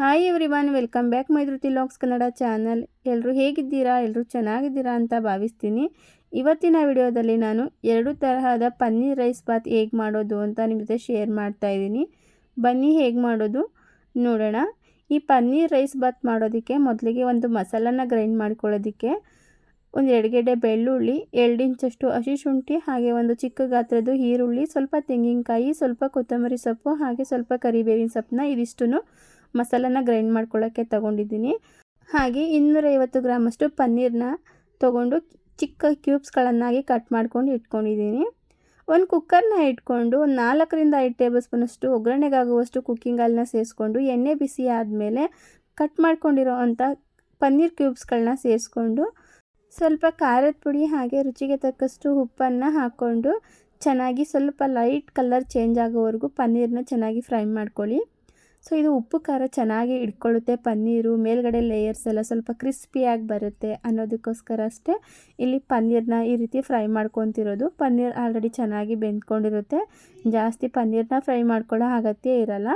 Hi everyone welcome back ಮೈದ್ರುತಿ logs Kannada channel ಎಲ್ಲರೂ ಹೇಗಿದ್ದೀರಾ? ಎಲ್ಲರೂ ಚೆನ್ನಾಗಿದ್ದೀರಾ ಅಂತ ಭಾವಿಸ್ತೀನಿ. ಇವತ್ತಿನ ವಿಡಿಯೋದಲ್ಲಿ ನಾನು ಎರಡು ತರಹದ ಪನ್ನೀರ್ ರೈಸ್ ಬಾತ್ ಹೇಗೆ ಮಾಡೋದು ಅಂತ ನಿಮ್ಮ ಜೊತೆ ಶೇರ್ ಮಾಡ್ತಾ ಇದ್ದೀನಿ. ಬನ್ನಿ ಹೇಗೆ ಮಾಡೋದು ನೋಡೋಣ. ಈ ಪನ್ನೀರ್ ರೈಸ್ ಬಾತ್ ಮಾಡೋದಕ್ಕೆ ಮೊದಲಿಗೆ ಒಂದು ಮಸಾಲನ ಗ್ರೈಂಡ್ ಮಾಡ್ಕೊಳ್ಳೋದಕ್ಕೆ ಒಂದು ಎರಡು ಗೆಡ್ಡೆ ಬೆಳ್ಳುಳ್ಳಿ, ಎರಡು ಇಂಚಷ್ಟು ಹಸಿ ಶುಂಠಿ, ಹಾಗೆ ಒಂದು ಚಿಕ್ಕ ಗಾತ್ರದ್ದು ಈರುಳ್ಳಿ, ಸ್ವಲ್ಪ ತೆಂಗಿನಕಾಯಿ, ಸ್ವಲ್ಪ ಕೊತ್ತಂಬರಿ ಸೊಪ್ಪು, ಹಾಗೆ ಸ್ವಲ್ಪ ಕರಿಬೇವಿನ ಸೊಪ್ಪನ್ನ ಇದಿಷ್ಟು ಮಸಾಲನ ಗ್ರೈಂಡ್ ಮಾಡ್ಕೊಳ್ಳೋಕ್ಕೆ ತಗೊಂಡಿದ್ದೀನಿ. ಹಾಗೆ ಇನ್ನೂರೈವತ್ತು ಗ್ರಾಮಷ್ಟು ಪನ್ನೀರನ್ನ ತೊಗೊಂಡು ಚಿಕ್ಕ ಕ್ಯೂಬ್ಸ್ಗಳನ್ನಾಗಿ ಕಟ್ ಮಾಡ್ಕೊಂಡು ಇಟ್ಕೊಂಡಿದ್ದೀನಿ. ಒಂದು ಕುಕ್ಕರ್ನ ಇಟ್ಕೊಂಡು ನಾಲ್ಕರಿಂದ ಐದು ಟೇಬಲ್ ಸ್ಪೂನಷ್ಟು ಒಗ್ಗರಣೆಗಾಗುವಷ್ಟು ಕುಕ್ಕಿಂಗ್ ಆಯಿಲ್ನ ಸೇರಿಸ್ಕೊಂಡು ಎಣ್ಣೆ ಬಿಸಿ ಆದಮೇಲೆ ಕಟ್ ಮಾಡ್ಕೊಂಡಿರೋ ಅಂಥ ಪನ್ನೀರ್ ಕ್ಯೂಬ್ಸ್ಗಳನ್ನ ಸೇರಿಸ್ಕೊಂಡು ಸ್ವಲ್ಪ ಖಾರದ ಪುಡಿ ಹಾಗೆ ರುಚಿಗೆ ತಕ್ಕಷ್ಟು ಉಪ್ಪನ್ನು ಹಾಕ್ಕೊಂಡು ಚೆನ್ನಾಗಿ ಸ್ವಲ್ಪ ಲೈಟ್ ಕಲರ್ ಚೇಂಜ್ ಆಗೋವರೆಗೂ ಪನ್ನೀರನ್ನ ಚೆನ್ನಾಗಿ ಫ್ರೈ ಮಾಡ್ಕೊಳ್ಳಿ. ಸೊ ಇದು ಉಪ್ಪು, ಖಾರ ಚೆನ್ನಾಗಿ ಇಟ್ಕೊಳ್ಳುತ್ತೆ ಪನ್ನೀರು, ಮೇಲ್ಗಡೆ ಲೇಯರ್ಸ್ ಎಲ್ಲ ಸ್ವಲ್ಪ ಕ್ರಿಸ್ಪಿಯಾಗಿ ಬರುತ್ತೆ ಅನ್ನೋದಕ್ಕೋಸ್ಕರ ಅಷ್ಟೇ ಇಲ್ಲಿ ಪನ್ನೀರನ್ನ ಈ ರೀತಿ ಫ್ರೈ ಮಾಡ್ಕೊತಿರೋದು. ಪನ್ನೀರ್ ಆಲ್ರೆಡಿ ಚೆನ್ನಾಗಿ ಬೆಂದ್ಕೊಂಡಿರುತ್ತೆ. ಜಾಸ್ತಿ ಪನ್ನೀರನ್ನ ಫ್ರೈ ಮಾಡ್ಕೊಳ್ಳೋ ಅಗತ್ಯ ಇರಲ್ಲ.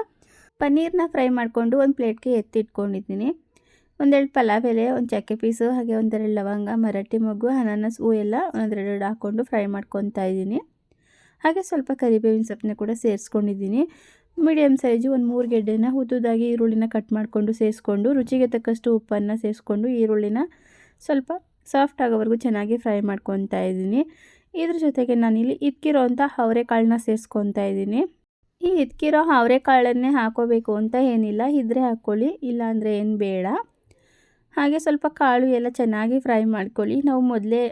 ಪನ್ನೀರನ್ನ ಫ್ರೈ ಮಾಡಿಕೊಂಡು ಒಂದು ಪ್ಲೇಟ್ಗೆ ಎತ್ತಿಟ್ಕೊಂಡಿದ್ದೀನಿ. ಒಂದೆರಡು ಪಲಾವ್ ಎಲೆ, ಒಂದು ಚಕ್ಕೆ ಪೀಸು, ಹಾಗೆ ಒಂದೆರಡು ಲವಂಗ, ಮರಾಠಿ ಮಗು ಅನಾನಸ್, ಹೂ ಎಲ್ಲ ಒಂದೆರಡು ಹಾಕ್ಕೊಂಡು ಫ್ರೈ ಮಾಡ್ಕೊತಾ ಇದ್ದೀನಿ. ಹಾಗೆ ಸ್ವಲ್ಪ ಕರಿಬೇವಿನ ಸೊಪ್ಪನ್ನ ಕೂಡ ಸೇರಿಸ್ಕೊಂಡಿದ್ದೀನಿ. ಮೀಡಿಯಮ್ ಸೈಜು ಒಂದು ಮೂರು ಗೆಡ್ಡೆನ ಉದ್ದುದಾಗಿ ಈರುಳ್ಳಿನ ಕಟ್ ಮಾಡಿಕೊಂಡು ಸೇರಿಸ್ಕೊಂಡು ರುಚಿಗೆ ತಕ್ಕಷ್ಟು ಉಪ್ಪನ್ನು ಸೇರಿಸ್ಕೊಂಡು ಈರುಳ್ಳಿನ ಸ್ವಲ್ಪ ಸಾಫ್ಟ್ ಆಗೋವರೆಗೂ ಚೆನ್ನಾಗಿ ಫ್ರೈ ಮಾಡ್ಕೊತಾ ಇದ್ದೀನಿ. ಇದ್ರ ಜೊತೆಗೆ ನಾನಿಲ್ಲಿ ಇದ್ಕಿರೋ ಅಂಥ ಅವರೆಕಾಳನ್ನ ಸೇರಿಸ್ಕೊತಾ ಇದ್ದೀನಿ. ಈ ಇದ್ಕಿರೋ ಅವರೆಕಾಳನ್ನೇ ಹಾಕೋಬೇಕು ಅಂತ ಏನಿಲ್ಲ, ಇದ್ರೆ ಹಾಕ್ಕೊಳ್ಳಿ, ಇಲ್ಲಾಂದರೆ ಏನು ಬೇಡ. ಹಾಗೆ ಸ್ವಲ್ಪ ಕಾಳು ಎಲ್ಲ ಚೆನ್ನಾಗಿ ಫ್ರೈ ಮಾಡ್ಕೊಳ್ಳಿ. ನಾವು ಮೊದಲೇ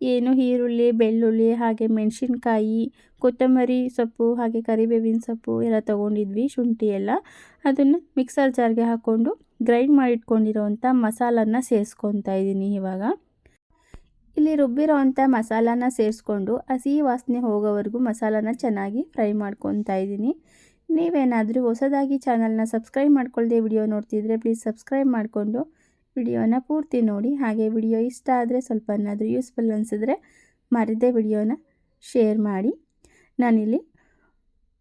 ಏನು ಈರುಳ್ಳಿ, ಬೆಳ್ಳುಳ್ಳಿ, ಹಾಗೆ ಮೆಣಸಿನ್ಕಾಯಿ, ಕೊತ್ತಂಬರಿ ಸೊಪ್ಪು, ಹಾಗೆ ಕರಿಬೇವಿನ ಸೊಪ್ಪು ಎಲ್ಲ ತೊಗೊಂಡಿದ್ವಿ ಶುಂಠಿ ಎಲ್ಲ ಅದನ್ನು ಮಿಕ್ಸರ್ ಜಾರ್ಗೆ ಹಾಕ್ಕೊಂಡು ಗ್ರೈಂಡ್ ಮಾಡಿಟ್ಕೊಂಡಿರೋವಂಥ ಮಸಾಲನ್ನ ಸೇರಿಸ್ಕೊತಾ ಇದ್ದೀನಿ ಇವಾಗ. ಇಲ್ಲಿ ರುಬ್ಬಿರೋ ಅಂಥ ಮಸಾಲಾನ ಸೇರಿಸ್ಕೊಂಡು ಹಸಿ ವಾಸನೆ ಹೋಗೋವರೆಗೂ ಮಸಾಲಾನ ಚೆನ್ನಾಗಿ ಫ್ರೈ ಮಾಡ್ಕೊತಾ ಇದ್ದೀನಿ. ನೀವೇನಾದರೂ ಹೊಸದಾಗಿ ಚಾನಲ್ನ ಸಬ್ಸ್ಕ್ರೈಬ್ ಮಾಡ್ಕೊಳ್ಳದೆ ವಿಡಿಯೋ ನೋಡ್ತಿದ್ರೆ ಪ್ಲೀಸ್ ಸಬ್ಸ್ಕ್ರೈಬ್ ಮಾಡಿಕೊಂಡು ವಿಡಿಯೋನ ಪೂರ್ತಿ ನೋಡಿ. ಹಾಗೆ ವಿಡಿಯೋ ಇಷ್ಟ ಆದರೆ ಸ್ವಲ್ಪ ಏನಾದರೂ ಯೂಸ್ಫುಲ್ ಅನಿಸಿದ್ರೆ ಮರಿದೇ ವಿಡಿಯೋನ ಶೇರ್ ಮಾಡಿ. ನಾನಿಲ್ಲಿ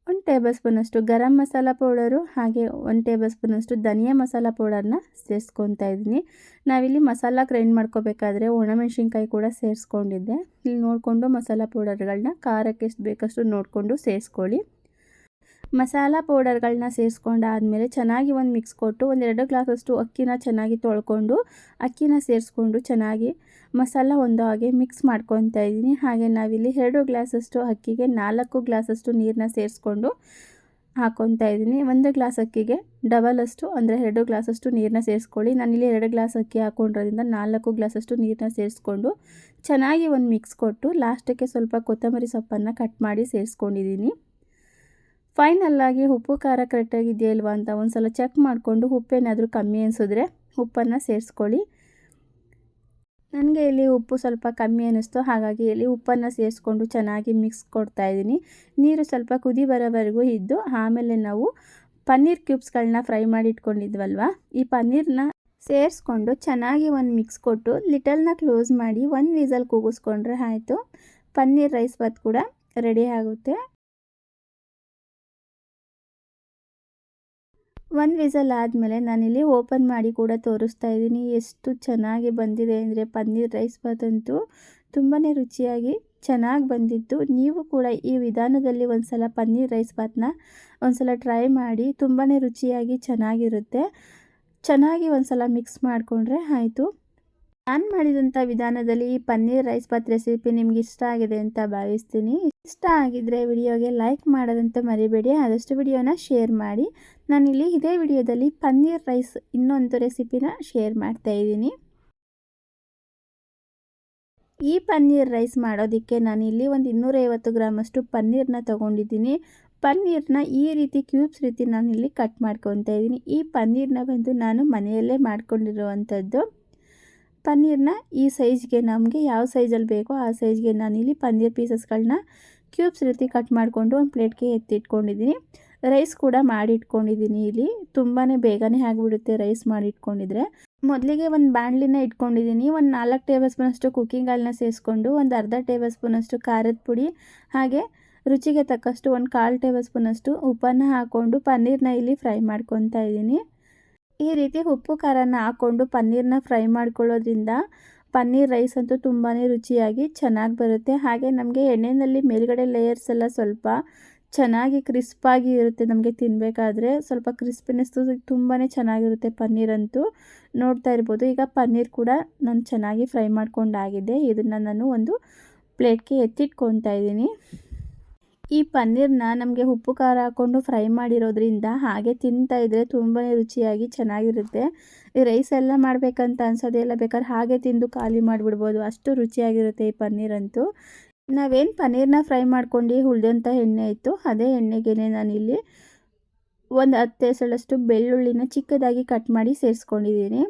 ಒಂದು ಟೇಬಲ್ ಸ್ಪೂನಷ್ಟು ಗರಂ ಮಸಾಲ ಪೌಡರು ಹಾಗೆ ಒಂದು ಟೇಬಲ್ ಸ್ಪೂನಷ್ಟು ಧನಿಯಾ ಮಸಾಲ ಪೌಡರ್ನ ಸೇರಿಸ್ಕೊತಾ ಇದ್ದೀನಿ. ನಾವಿಲ್ಲಿ ಮಸಾಲ ಗ್ರೈಂಡ್ ಮಾಡ್ಕೋಬೇಕಾದ್ರೆ ಒಣಮೆಣ್ಸಿನ್ಕಾಯಿ ಕೂಡ ಸೇರಿಸ್ಕೊಂಡಿದ್ದೆ. ಇಲ್ಲಿ ನೋಡಿಕೊಂಡು ಮಸಾಲ ಪೌಡರ್ಗಳನ್ನ ಖಾರಕ್ಕೆ ಎಷ್ಟು ಬೇಕಷ್ಟು ನೋಡಿಕೊಂಡು ಸೇರಿಸ್ಕೊಳ್ಳಿ. ಮಸಾಲ ಪೌಡರ್ಗಳನ್ನ ಸೇರಿಸ್ಕೊಂಡಾದಮೇಲೆ ಚೆನ್ನಾಗಿ ಒಂದು ಮಿಕ್ಸ್ ಕೊಟ್ಟು ಒಂದೆರಡು ಗ್ಲಾಸಷ್ಟು ಅಕ್ಕಿನ ಚೆನ್ನಾಗಿ ತೊಳ್ಕೊಂಡು ಅಕ್ಕಿನ ಸೇರಿಸ್ಕೊಂಡು ಚೆನ್ನಾಗಿ ಮಸಾಲ ಒಂದು ಹಾಗೆ ಮಿಕ್ಸ್ ಮಾಡ್ಕೊತಾ ಇದ್ದೀನಿ. ಹಾಗೆ ನಾವಿಲ್ಲಿ ಎರಡು ಗ್ಲಾಸಷ್ಟು ಅಕ್ಕಿಗೆ ನಾಲ್ಕು ಗ್ಲಾಸಷ್ಟು ನೀರನ್ನ ಸೇರಿಸ್ಕೊಂಡು ಹಾಕ್ಕೊತಾ ಇದ್ದೀನಿ. ಒಂದು ಗ್ಲಾಸ್ ಅಕ್ಕಿಗೆ ಡಬಲ್ ಅಷ್ಟು ಅಂದರೆ ಎರಡು ಗ್ಲಾಸಷ್ಟು ನೀರನ್ನ ಸೇರಿಸ್ಕೊಳ್ಳಿ. ನಾನಿಲ್ಲಿ ಎರಡು ಗ್ಲಾಸ್ ಅಕ್ಕಿ ಹಾಕ್ಕೊಂಡಿರೋದ್ರಿಂದ ನಾಲ್ಕು ಗ್ಲಾಸಷ್ಟು ನೀರನ್ನ ಸೇರಿಸ್ಕೊಂಡು ಚೆನ್ನಾಗಿ ಒಂದು ಮಿಕ್ಸ್ ಕೊಟ್ಟು ಲಾಸ್ಟಕ್ಕೆ ಸ್ವಲ್ಪ ಕೊತ್ತಂಬರಿ ಸೊಪ್ಪನ್ನು ಕಟ್ ಮಾಡಿ ಸೇರಿಸ್ಕೊಂಡಿದ್ದೀನಿ. ಫೈನಲ್ಲಾಗಿ ಉಪ್ಪು ಖಾರ ಕರೆಕ್ಟಾಗಿದೆಯಾ ಇಲ್ವಾ ಅಂತ ಒಂದು ಸಲ ಚೆಕ್ ಮಾಡಿಕೊಂಡು ಉಪ್ಪೇನಾದರೂ ಕಮ್ಮಿ ಅನಿಸಿದ್ರೆ ಉಪ್ಪನ್ನು ಸೇರಿಸ್ಕೊಳ್ಳಿ. ನನಗೆ ಇಲ್ಲಿ ಉಪ್ಪು ಸ್ವಲ್ಪ ಕಮ್ಮಿ ಅನ್ನಿಸ್ತು, ಹಾಗಾಗಿ ಇಲ್ಲಿ ಉಪ್ಪನ್ನು ಸೇರಿಸ್ಕೊಂಡು ಚೆನ್ನಾಗಿ ಮಿಕ್ಸ್ ಕೊಡ್ತಾ ಇದ್ದೀನಿ. ನೀರು ಸ್ವಲ್ಪ ಕುದಿ ಬರೋವರೆಗೂ ಇದ್ದು, ಆಮೇಲೆ ನಾವು ಪನ್ನೀರ್ ಕ್ಯೂಬ್ಸ್ಗಳನ್ನ ಫ್ರೈ ಮಾಡಿ ಇಟ್ಕೊಂಡಿದ್ವಲ್ವ ಈ ಪನ್ನೀರ್ನ ಸೇರಿಸ್ಕೊಂಡು ಚೆನ್ನಾಗಿ ಒಂದು ಮಿಕ್ಸ್ ಕೊಟ್ಟು ಲಿಟಲ್ನ ಕ್ಲೋಸ್ ಮಾಡಿ ಒಂದು ವೀಸಲ್ ಕೂಗಿಸ್ಕೊಂಡ್ರೆ ಆಯಿತು. ಪನ್ನೀರ್ ರೈಸ್ ಬಾತ್ ಕೂಡ ರೆಡಿ ಆಗುತ್ತೆ. ಒಂದು ವಿಸಲ್ ಆದಮೇಲೆ ನಾನಿಲ್ಲಿ ಓಪನ್ ಮಾಡಿ ಕೂಡ ತೋರಿಸ್ತಾ ಇದ್ದೀನಿ. ಎಷ್ಟು ಚೆನ್ನಾಗಿ ಬಂದಿದೆ ಅಂದರೆ ಪನ್ನೀರ್ ರೈಸ್ ಬಾತ್ ಅಂತೂ ತುಂಬಾ ರುಚಿಯಾಗಿ ಚೆನ್ನಾಗಿ ಬಂದಿತ್ತು. ನೀವು ಕೂಡ ಈ ವಿಧಾನದಲ್ಲಿ ಒಂದು ಸಲ ಪನ್ನೀರ್ ರೈಸ್ ಬಾತ್ನ ಒಂದು ಸಲ ಟ್ರೈ ಮಾಡಿ ತುಂಬಾ ರುಚಿಯಾಗಿ ಚೆನ್ನಾಗಿರುತ್ತೆ. ಚೆನ್ನಾಗಿ ಒಂದು ಸಲ ಮಿಕ್ಸ್ ಮಾಡಿಕೊಂಡ್ರೆ ಆಯಿತು. ನಾನು ಮಾಡಿದಂಥ ವಿಧಾನದಲ್ಲಿ ಪನ್ನೀರ್ ರೈಸ್ ಬಾತ್ ರೆಸಿಪಿ ನಿಮ್ಗೆ ಇಷ್ಟ ಆಗಿದೆ ಅಂತ ಭಾವಿಸ್ತೀನಿ. ಇಷ್ಟ ಆಗಿದ್ರೆ ವಿಡಿಯೋಗೆ ಲೈಕ್ ಮಾಡೋದಂತ ಮರಿಬೇಡಿ. ಆದಷ್ಟು ವಿಡಿಯೋನ ಶೇರ್ ಮಾಡಿ. ನಾನಿಲ್ಲಿ ಇದೇ ವಿಡಿಯೋದಲ್ಲಿ ಪನ್ನೀರ್ ರೈಸ್ ಇನ್ನೊಂದು ರೆಸಿಪಿನ ಶೇರ್ ಮಾಡ್ತಾ ಇದ್ದೀನಿ. ಈ ಪನ್ನೀರ್ ರೈಸ್ ಮಾಡೋದಕ್ಕೆ ನಾನಿಲ್ಲಿ ಒಂದು ಇನ್ನೂರೈವತ್ತು ಗ್ರಾಮಷ್ಟು ಪನ್ನೀರನ್ನ ತೊಗೊಂಡಿದ್ದೀನಿ. ಪನ್ನೀರನ್ನ ಈ ರೀತಿ ಕ್ಯೂಬ್ಸ್ ರೀತಿ ನಾನಿಲ್ಲಿ ಕಟ್ ಮಾಡ್ಕೊತಾ ಇದ್ದೀನಿ. ಈ ಪನ್ನೀರನ್ನ ಬಂದು ನಾನು ಮನೆಯಲ್ಲೇ ಮಾಡ್ಕೊಂಡಿರುವಂಥದ್ದು. ಪನ್ನೀರನ್ನ ಈ ಸೈಜ್ಗೆ ನಮಗೆ ಯಾವ ಸೈಜಲ್ಲಿ ಬೇಕೋ ಆ ಸೈಜ್ಗೆ ನಾನಿಲ್ಲಿ ಪನ್ನೀರ್ ಪೀಸಸ್ಗಳನ್ನ ಕ್ಯೂಬ್ಸ್ ರೀತಿ ಕಟ್ ಮಾಡಿಕೊಂಡು ಒಂದು ಪ್ಲೇಟ್ಗೆ ಎತ್ತಿಟ್ಕೊಂಡಿದ್ದೀನಿ. ರೈಸ್ ಕೂಡ ಮಾಡಿಟ್ಕೊಂಡಿದ್ದೀನಿ ಇಲ್ಲಿ. ತುಂಬಾ ಬೇಗನೆ ಆಗಿಬಿಡುತ್ತೆ ರೈಸ್ ಮಾಡಿಟ್ಕೊಂಡಿದ್ರೆ. ಮೊದಲಿಗೆ ಒಂದು ಬಾಣಲಿನ ಇಟ್ಕೊಂಡಿದ್ದೀನಿ. ಒಂದು ನಾಲ್ಕು ಟೇಬಲ್ ಸ್ಪೂನಷ್ಟು ಕುಕ್ಕಿಂಗ್ ಆಯಿಲ್ನ ಸೇರಿಸ್ಕೊಂಡು ಒಂದು ಅರ್ಧ ಟೇಬಲ್ ಸ್ಪೂನಷ್ಟು ಖಾರದ ಪುಡಿ, ಹಾಗೆ ರುಚಿಗೆ ತಕ್ಕಷ್ಟು ಒಂದು ಕಾಲು ಟೇಬಲ್ ಸ್ಪೂನಷ್ಟು ಉಪ್ಪನ್ನು ಹಾಕ್ಕೊಂಡು ಪನ್ನೀರನ್ನ ಇಲ್ಲಿ ಫ್ರೈ ಮಾಡ್ಕೊತಾ ಇದ್ದೀನಿ. ಈ ರೀತಿ ಉಪ್ಪು ಖಾರನ ಹಾಕ್ಕೊಂಡು ಪನ್ನೀರನ್ನ ಫ್ರೈ ಮಾಡ್ಕೊಳ್ಳೋದ್ರಿಂದ ಪನ್ನೀರ್ ರೈಸ್ ಅಂತೂ ತುಂಬಾ ರುಚಿಯಾಗಿ ಚೆನ್ನಾಗಿ ಬರುತ್ತೆ. ಹಾಗೆ ನಮಗೆ ಎಣ್ಣೆಯಲ್ಲಿ ಮೇಲ್ಗಡೆ ಲೇಯರ್ಸ್ ಎಲ್ಲ ಸ್ವಲ್ಪ ಚೆನ್ನಾಗಿ ಕ್ರಿಸ್ಪಾಗಿ ಇರುತ್ತೆ ನಮಗೆ ತಿನ್ನಬೇಕಾದ್ರೆ ಸ್ವಲ್ಪ ಕ್ರಿಸ್ಪಿನೆಸ್ ತುಂಬಾ ಚೆನ್ನಾಗಿರುತ್ತೆ ಪನ್ನೀರ್ ಅಂತೂ ನೋಡ್ತಾ ಇರ್ಬೋದು. ಈಗ ಪನ್ನೀರ್ ಕೂಡ ನಾನು ಚೆನ್ನಾಗಿ ಫ್ರೈ ಮಾಡ್ಕೊಂಡಾಗಿದೆ. ಇದನ್ನು ನಾನು ಒಂದು ಪ್ಲೇಟ್ಗೆ ಎತ್ತಿಟ್ಕೊತಾ ಇದ್ದೀನಿ. ಈ ಪನ್ನೀರ್ನ ನಮಗೆ ಉಪ್ಪು, ಖಾರ ಹಾಕ್ಕೊಂಡು ಫ್ರೈ ಮಾಡಿರೋದ್ರಿಂದ ಹಾಗೆ ತಿಂತಾ ಇದ್ದರೆ ತುಂಬಾ ರುಚಿಯಾಗಿ ಚೆನ್ನಾಗಿರುತ್ತೆ. ಈ ರೈಸ್ ಎಲ್ಲ ಮಾಡಬೇಕಂತ ಅನ್ಸೋದೇ ಇಲ್ಲ, ಬೇಕಾದ್ರೆ ಹಾಗೆ ತಿಂದು ಖಾಲಿ ಮಾಡಿಬಿಡ್ಬೋದು. ಅಷ್ಟು ರುಚಿಯಾಗಿರುತ್ತೆ ಈ ಪನ್ನೀರಂತೂ. ನಾವೇನು ಪನ್ನೀರ್ನ ಫ್ರೈ ಮಾಡ್ಕೊಂಡು ಉಳಿದಂಥ ಎಣ್ಣೆ ಇತ್ತು, ಅದೇ ಎಣ್ಣೆಗೆ ನಾನಿಲ್ಲಿ ಒಂದು ಹತ್ತು ಎಸಳಷ್ಟು ಬೆಳ್ಳುಳ್ಳಿನ ಚಿಕ್ಕದಾಗಿ ಕಟ್ ಮಾಡಿ ಸೇರಿಸ್ಕೊಂಡಿದ್ದೀನಿ.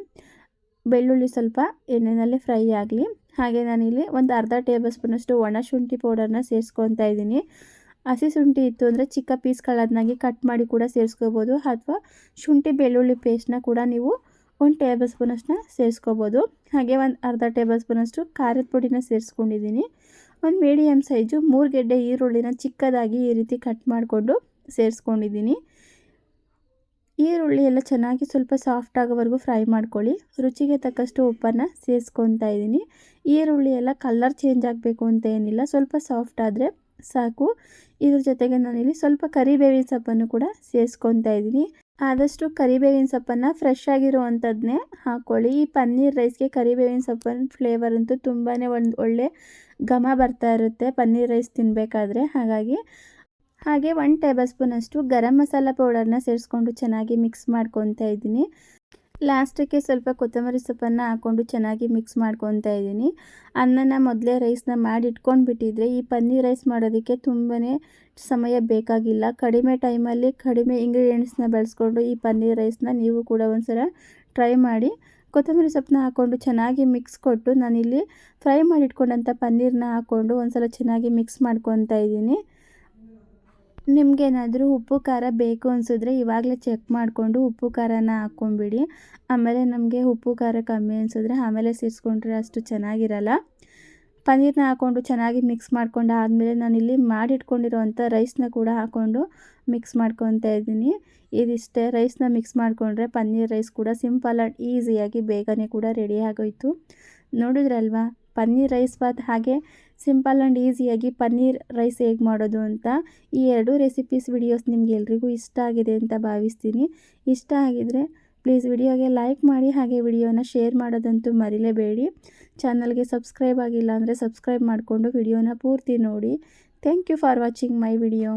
ಬೆಳ್ಳುಳ್ಳಿ ಸ್ವಲ್ಪ ಎಣ್ಣೆನಲ್ಲೇ ಫ್ರೈ ಆಗಲಿ. ಹಾಗೆ ನಾನಿಲ್ಲಿ ಒಂದು ಅರ್ಧ ಟೇಬಲ್ ಸ್ಪೂನಷ್ಟು ಒಣ ಶುಂಠಿ ಪೌಡರ್ನ ಸೇರಿಸ್ಕೊತಾ ಇದ್ದೀನಿ. ಹಸಿ ಶುಂಠಿ ಇತ್ತು ಅಂದರೆ ಚಿಕ್ಕ ಪೀಸ್ಗಳನ್ನಾಗಿ ಕಟ್ ಮಾಡಿ ಕೂಡ ಸೇರಿಸ್ಕೋಬೋದು ಅಥವಾ ಶುಂಠಿ ಬೆಳ್ಳುಳ್ಳಿ ಪೇಸ್ಟ್ನ ಕೂಡ ನೀವು ಒಂದು ಟೇಬಲ್ ಸ್ಪೂನಷ್ಟನ್ನ ಸೇರಿಸ್ಕೋಬೋದು. ಹಾಗೆ ಒಂದು ಅರ್ಧ ಟೇಬಲ್ ಸ್ಪೂನಷ್ಟು ಖಾರದ ಪುಡಿನ ಸೇರಿಸ್ಕೊಂಡಿದ್ದೀನಿ. ಒಂದು ಮೀಡಿಯಮ್ ಸೈಜು ಮೂರು ಗೆಡ್ಡೆ ಈರುಳ್ಳಿನ ಚಿಕ್ಕದಾಗಿ ಈ ರೀತಿ ಕಟ್ ಮಾಡಿಕೊಂಡು ಸೇರಿಸ್ಕೊಂಡಿದ್ದೀನಿ. ಈರುಳ್ಳಿ ಎಲ್ಲ ಚೆನ್ನಾಗಿ ಸ್ವಲ್ಪ ಸಾಫ್ಟ್ ಆಗೋವರೆಗೂ ಫ್ರೈ ಮಾಡ್ಕೊಳ್ಳಿ. ರುಚಿಗೆ ತಕ್ಕಷ್ಟು ಉಪ್ಪನ್ನು ಸೇರಿಸ್ಕೊತಾ ಇದ್ದೀನಿ. ಈರುಳ್ಳಿ ಎಲ್ಲ ಕಲರ್ ಚೇಂಜ್ ಆಗಬೇಕು ಅಂತ ಏನಿಲ್ಲ. ಸ್ವಲ್ಪ ಸಾಫ್ಟ್ ಆದರೆ ಸಾಕು. ಇದ್ರ ಜೊತೆಗೆ ನಾನಿಲ್ಲಿ ಸ್ವಲ್ಪ ಕರಿಬೇವಿನ ಸೊಪ್ಪನ್ನು ಕೂಡ ಸೇರಿಸ್ಕೊತಾ ಇದ್ದೀನಿ. ಆದಷ್ಟು ಕರಿಬೇವಿನ ಸೊಪ್ಪನ್ನು ಫ್ರೆಶ್ ಆಗಿರುವಂಥದ್ದನ್ನೇ ಹಾಕ್ಕೊಳ್ಳಿ. ಈ ಪನ್ನೀರ್ ರೈಸ್ಗೆ ಕರಿಬೇವಿನ ಸೊಪ್ಪಿನ ಫ್ಲೇವರ್ ಅಂತೂ ತುಂಬಾ ಒಂದು ಒಳ್ಳೆ ಘಮ ಬರ್ತಾ ಇರುತ್ತೆ ಪನ್ನೀರ್ ರೈಸ್ ತಿನ್ನಬೇಕಾದ್ರೆ ಹಾಗಾಗಿ, ಹಾಗೆ ಒನ್ ಟೇಬಲ್ ಸ್ಪೂನಷ್ಟು ಗರಂ ಮಸಾಲ ಪೌಡರ್ನ ಸೇರಿಸ್ಕೊಂಡು ಚೆನ್ನಾಗಿ ಮಿಕ್ಸ್ ಮಾಡ್ಕೊತಾ ಇದ್ದೀನಿ. ಲಾಸ್ಟಕ್ಕೆ ಸ್ವಲ್ಪ ಕೊತ್ತಂಬರಿ ಸೊಪ್ಪನ್ನು ಹಾಕ್ಕೊಂಡು ಚೆನ್ನಾಗಿ ಮಿಕ್ಸ್ ಮಾಡ್ಕೊತಾ ಇದ್ದೀನಿ. ಅನ್ನನ ಮೊದಲೇ ರೈಸ್ನ ಮಾಡಿ ಇಟ್ಕೊಂಡು ಬಿಟ್ಟಿದ್ರೆ ಈ ಪನ್ನೀರ್ ರೈಸ್ ಮಾಡೋದಕ್ಕೆ ತುಂಬಾ ಸಮಯ ಬೇಕಾಗಿಲ್ಲ. ಕಡಿಮೆ ಟೈಮಲ್ಲಿ ಕಡಿಮೆ ಇಂಗ್ರೀಡಿಯೆಂಟ್ಸ್ನ ಬಳಸ್ಕೊಂಡು ಈ ಪನ್ನೀರ್ ರೈಸ್ನ ನೀವು ಕೂಡ ಒಂದ್ಸಲ ಟ್ರೈ ಮಾಡಿ ಕೊತ್ತಂಬರಿ ಸೊಪ್ಪನ್ನ ಹಾಕ್ಕೊಂಡು ಚೆನ್ನಾಗಿ ಮಿಕ್ಸ್ ಕೊಟ್ಟು ನಾನಿಲ್ಲಿ ಫ್ರೈ ಮಾಡಿಟ್ಕೊಂಡಂಥ ಪನ್ನೀರನ್ನ ಹಾಕ್ಕೊಂಡು ಒಂದ್ಸಲ ಚೆನ್ನಾಗಿ ಮಿಕ್ಸ್ ಮಾಡ್ಕೊತಾ ಇದ್ದೀನಿ. ನಿಮಗೇನಾದರೂ ಉಪ್ಪು, ಖಾರ ಬೇಕು ಅನಿಸಿದ್ರೆ ಇವಾಗಲೇ ಚೆಕ್ ಮಾಡಿಕೊಂಡು ಉಪ್ಪು, ಖಾರನ ಹಾಕ್ಕೊಂಬಿಡಿ ಆಮೇಲೆ ನಮಗೆ ಉಪ್ಪು, ಖಾರ ಕಮ್ಮಿ ಅನಿಸಿದ್ರೆ ಆಮೇಲೆ ಸೇರಿಸ್ಕೊಂಡ್ರೆ ಅಷ್ಟು ಚೆನ್ನಾಗಿರಲ್ಲ. ಪನ್ನೀರನ್ನ ಹಾಕ್ಕೊಂಡು ಚೆನ್ನಾಗಿ ಮಿಕ್ಸ್ ಮಾಡ್ಕೊಂಡು ಆದಮೇಲೆ ನಾನಿಲ್ಲಿ ಮಾಡಿಟ್ಕೊಂಡಿರೋವಂಥ ರೈಸ್ನ ಕೂಡ ಹಾಕ್ಕೊಂಡು ಮಿಕ್ಸ್ ಮಾಡ್ಕೊತಾ ಇದ್ದೀನಿ. ಇದಿಷ್ಟೇ ರೈಸ್ನ ಮಿಕ್ಸ್ ಮಾಡಿಕೊಂಡ್ರೆ ಪನ್ನೀರ್ ರೈಸ್ ಕೂಡ ಸಿಂಪಲ್ ಆ್ಯಂಡ್ ಈಸಿಯಾಗಿ ಬೇಗನೆ ಕೂಡ ರೆಡಿ ಆಗೋಯಿತು. ನೋಡಿದ್ರಲ್ವಾ? ಪನ್ನೀರ್ ರೈಸ್ ಬಾತ್ ಹಾಗೆ ಸಿಂಪಲ್ ಆ್ಯಂಡ್ ಈಸಿಯಾಗಿ ಪನ್ನೀರ್ ರೈಸ್ ಹೇಗೆ ಮಾಡೋದು ಅಂತ ಈ ಎರಡು ರೆಸಿಪೀಸ್ ವಿಡಿಯೋಸ್ ನಿಮ್ಗೆ ಎಲ್ರಿಗೂ ಇಷ್ಟ ಆಗಿದೆ ಅಂತ ಭಾವಿಸ್ತೀನಿ. ಇಷ್ಟ ಆಗಿದರೆ ಪ್ಲೀಸ್ ವಿಡಿಯೋಗೆ ಲೈಕ್ ಮಾಡಿ, ಹಾಗೆ ವಿಡಿಯೋನ ಶೇರ್ ಮಾಡೋದಂತೂ ಮರಿಲೇಬೇಡಿ. ಚಾನಲ್ಗೆ ಸಬ್ಸ್ಕ್ರೈಬ್ ಆಗಿಲ್ಲ ಅಂದರೆ ಸಬ್ಸ್ಕ್ರೈಬ್ ಮಾಡಿಕೊಂಡು ವಿಡಿಯೋನ ಪೂರ್ತಿ ನೋಡಿ. Thank you for watching my video.